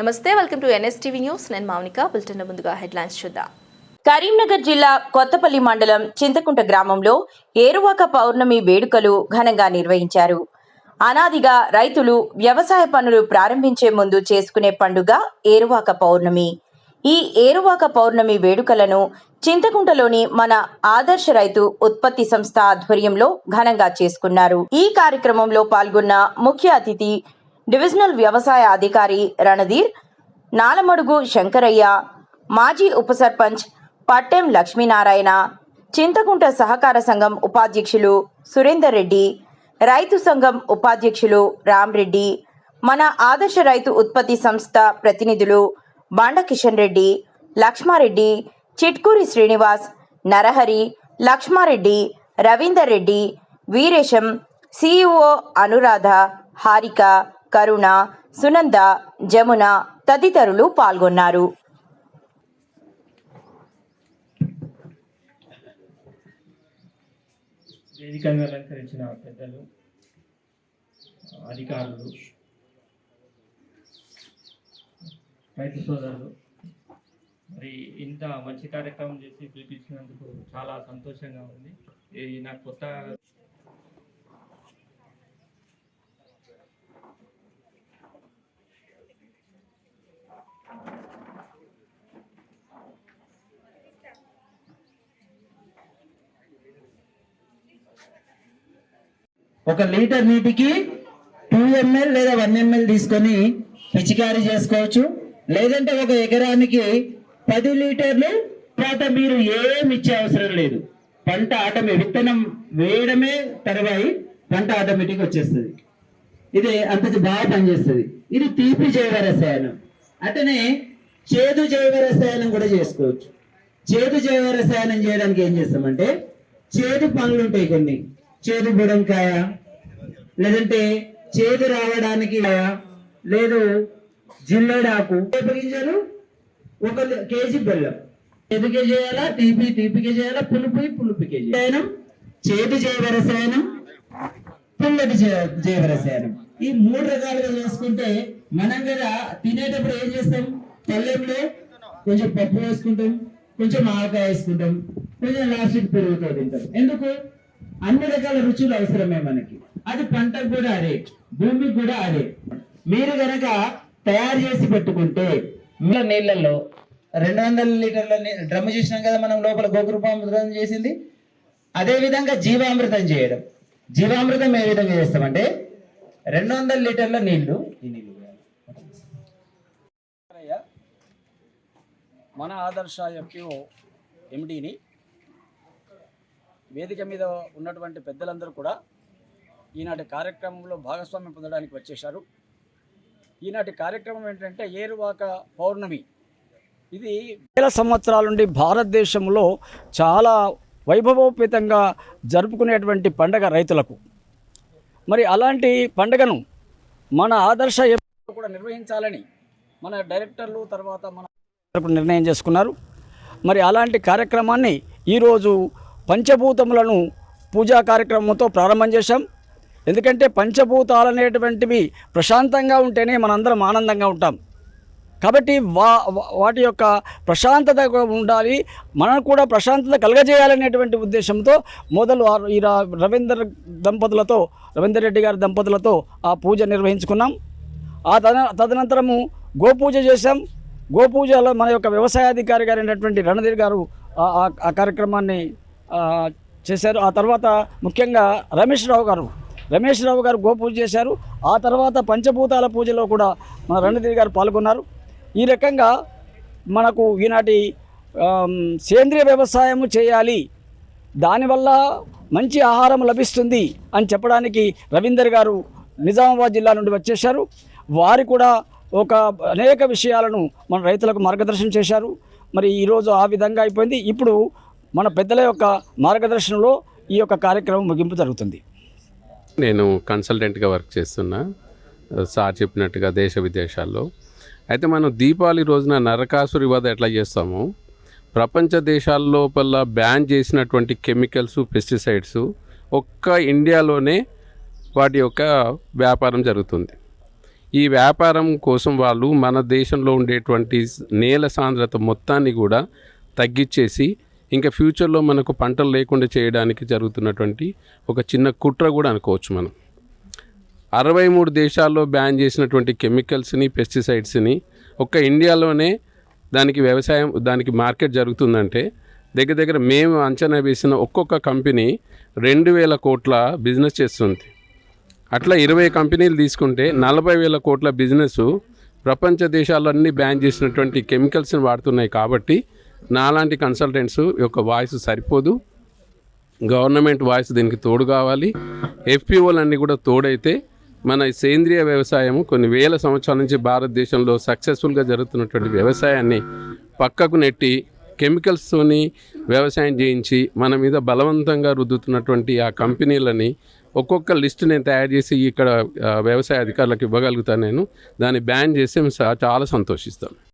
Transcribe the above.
నమస్తే welcome to NSTV news. నేను Mounika bulletin ముందుగా హెడ్లైన్స్ చూద్దాం. కరీంనగర్ జిల్లా కొత్తపల్లి మండలం చింతకుంట గ్రామంలో ఏరువాక పౌర్ణమి వేడుకలు ఘనంగా నిర్వహించారు. అనాదిగా రైతులు వ్యవసాయ పనులు ప్రారంభించే ముందు చేసుకునే పండుగ ఏరువాక పౌర్ణమి. ఈ ఏరువాక పౌర్ణమి వేడుకలను చింతకుంటలోని మన ఆదర్శ రైతు ఉత్పత్తి సంస్థ ఆధ్వర్యంలో ఘనంగా చేసుకున్నారు. ఈ కార్యక్రమంలో పాల్గొన్న ముఖ్య అతిథి డివిజనల్ వ్యవసాయ అధికారి రణధీర్ నాలమడుగు శంకరయ్య మాజీ ఉప సర్పంచ్ పట్టెం లక్ష్మీనారాయణ చింతకుంట సహకార సంఘం ఉపాధ్యక్షులు సురేందర్ రెడ్డి రైతు సంఘం ఉపాధ్యక్షులు రామ్రెడ్డి మన ఆదర్శ రైతు ఉత్పత్తి సంస్థ ప్రతినిధులు బాండ కిషన్ రెడ్డి లక్ష్మారెడ్డి చిట్కూరి శ్రీనివాస్ నరహరి లక్ష్మారెడ్డి రవీందర్ రెడ్డి వీరేశం సిఇఓ అనురాధ హారిక కరుణ సునంద జమున తదితరులు పాల్గొన్నారు. వేదికగా అలంకరించిన పెద్దలు అధికారులు రైతు సోదరులు మరి ఇంత మంచి కార్యక్రమం చేసి పిలిపించినందుకు చాలా సంతోషంగా ఉంది. ఈ నాకు కొత్త ఒక లీటర్ నీటికి టూ ఎంఎల్ లేదా వన్ ఎంఎల్ తీసుకొని పిచికారీ చేసుకోవచ్చు. లేదంటే ఒక ఎకరానికి పది లీటర్లు తర్వాత మీరు ఏమి ఇచ్చే అవసరం లేదు. పంట ఆటమే విత్తనం వేయడమే తర్వాయి పంట ఆటోమేటిక్ వచ్చేస్తుంది. ఇది అంత బాగా పనిచేస్తుంది. ఇది తీపి జైవ రసాయనం. అతనే చేదు జైవ రసాయనం కూడా చేసుకోవచ్చు. చేదు జైవ రసాయనం చేయడానికి ఏం చేస్తామంటే చేదు పనులు ఉంటాయి కొన్ని. చేదు బుడంకాయ లేదంటే చేదు రావడానికి లేదు జిల్లేడాకు వేప గింజలు ఒక కేజీ బెల్లం. చేదుకే చేయాలా? తీపి తీపికే చేయాలా? పులుపు పులుపుకే చేయాలి? చేదు జైవ రసాయనం పుల్లటి జై- జైవ రసాయనం. ఈ మూడు రకాలుగా చేసుకుంటే మనం కదా తినేటప్పుడు ఏం చేస్తాం? పల్లెంలో కొంచెం పప్పు వేసుకుంటాం కొంచెం ఆవకాయ వేసుకుంటాం కొంచెం లాస్ట్కి పెరుగుతో తింటాం. ఎందుకు? అన్ని రకాల రుచులు అవసరమే మనకి. అది పంటకు కూడా అదే భూమికి కూడా అదే. మీరు గనక తయారు చేసి పెట్టుకుంటే మీ నీళ్ళల్లో రెండు వందల లీటర్ల డ్రమ్ చేసినాం కదా మనం లోపల గోకృపామృతం చేసింది. అదే విధంగా జీవామృతం చేయడం. జీవామృతం ఏ విధంగా చేస్తామంటే రెండు వందల లీటర్ల నీళ్ళు మన ఆదర్శ ఎంపీఓ ఎండిని వేదిక మీద ఉన్నటువంటి పెద్దలందరూ కూడా ఈనాటి కార్యక్రమంలో భాగస్వామ్యం పొందడానికి వచ్చేశారు. ఈనాటి కార్యక్రమం ఏంటంటే ఏరువాక పౌర్ణమి. ఇది వేల సంవత్సరాల నుండి భారతదేశంలో చాలా వైభవోపేతంగా జరుపుకునేటువంటి పండగ రైతులకు. మరి అలాంటి పండుగను మన ఆదర్శ కూడా నిర్వహించాలని మన డైరెక్టర్లు తర్వాత మన నిర్ణయం చేసుకున్నారు. మరి అలాంటి కార్యక్రమాన్ని ఈరోజు పంచభూతములను పూజా కార్యక్రమంతో ప్రారంభం చేశాం. ఎందుకంటే పంచభూతాలు అనేటువంటివి ప్రశాంతంగా ఉంటేనే మనందరం ఆనందంగా ఉంటాం. కాబట్టి వా వాటి యొక్క ప్రశాంతత ఉండాలి. మనకు కూడా ప్రశాంతత కలగజేయాలనేటువంటి ఉద్దేశంతో మొదలు ఈ రవీందర్ దంపతులతో రవీందర్ రెడ్డి గారి దంపతులతో ఆ పూజ నిర్వహించుకున్నాం. ఆ తద తదనంతరము గోపూజ చేశాం. గోపూజలో మన యొక్క వ్యవసాయాధికారి గారు అయినటువంటి రణధీర్ గారు ఆ- ఆ- కార్యక్రమాన్ని చేశారు. ఆ తర్వాత ముఖ్యంగా రమేష్ రావు గారు. రమేష్ రావు గారు గోపూజ చేశారు. ఆ తర్వాత పంచభూతాల పూజలో కూడా మన రణధీర్ గారు పాల్గొన్నారు. ఈ రకంగా మనకు ఈనాటి సేంద్రియ వ్యవసాయము చేయాలి. దానివల్ల మంచి ఆహారం లభిస్తుంది అని చెప్పడానికి రవీందర్ గారు నిజామాబాద్ జిల్లా నుండి వచ్చేశారు. వారు కూడా ఒక అనేక విషయాలను మన రైతులకు మార్గదర్శనం చేశారు. మరి ఈరోజు ఆ విధంగా అయిపోయింది. ఇప్పుడు మన పెద్దల యొక్క మార్గదర్శనంలో ఈ యొక్క కార్యక్రమం ముగింపు జరుగుతుంది. నేను కన్సల్టెంట్గా వర్క్ చేస్తున్నా. సార్ చెప్పినట్టుగా దేశ విదేశాల్లో. అయితే మనం దీపావళి రోజున నరకాసురి వధ ఎట్లా చేస్తామో? ప్రపంచ దేశాల లోపల బ్యాన్ చేసినటువంటి కెమికల్స్ పెస్టిసైడ్స్ ఒక్క ఇండియాలోనే వాటి యొక్క వ్యాపారం జరుగుతుంది. ఈ వ్యాపారం కోసం వాళ్ళు మన దేశంలో ఉండేటువంటి నేల సాంద్రత మొత్తాన్ని కూడా తగ్గించేసి ఇంకా ఫ్యూచర్లో మనకు పంటలు లేకుండా చేయడానికి జరుగుతున్నటువంటి ఒక చిన్న కుట్ర కూడా అనుకోవచ్చు మనం. అరవై మూడు దేశాల్లో బ్యాన్ చేసినటువంటి కెమికల్స్ని పెస్టిసైడ్స్ని ఒక్క ఇండియాలోనే దానికి వ్యవసాయం దానికి మార్కెట్ జరుగుతుందంటే దగ్గర దగ్గర మేము అంచనా వేసిన ఒక్కొక్క కంపెనీ రెండు వేల కోట్ల బిజినెస్ చేస్తుంది. అట్లా ఇరవై కంపెనీలు తీసుకుంటే నలభై వేల కోట్ల బిజినెస్ ప్రపంచ దేశాలన్నీ బ్యాన్ చేసినటువంటి కెమికల్స్ని వాడుతున్నాయి కాబట్టి నాలాంటి కన్సల్టెంట్స్ యొక్క వాయిస్ సరిపోదు. గవర్నమెంట్ వాయిస్ దీనికి తోడు కావాలి. ఎఫ్పిఓలన్నీ కూడా తోడైతే మన సేంద్రియ వ్యవసాయం కొన్ని వేల సంవత్సరాల నుంచి భారతదేశంలో సక్సెస్ఫుల్గా జరుగుతున్నటువంటి వ్యవసాయాన్ని పక్కకు నెట్టి కెమికల్స్తోని వ్యవసాయం చేయించి మన మీద బలవంతంగా రుద్దుతున్నటువంటి ఆ కంపెనీలని ఒక్కొక్క లిస్ట్ నేను తయారు చేసి ఇక్కడ వ్యవసాయ అధికారులకు ఇవ్వగలుగుతాను నేను. దాన్ని బ్యాన్ చేస్తే మేము చాలా సంతోషిస్తాను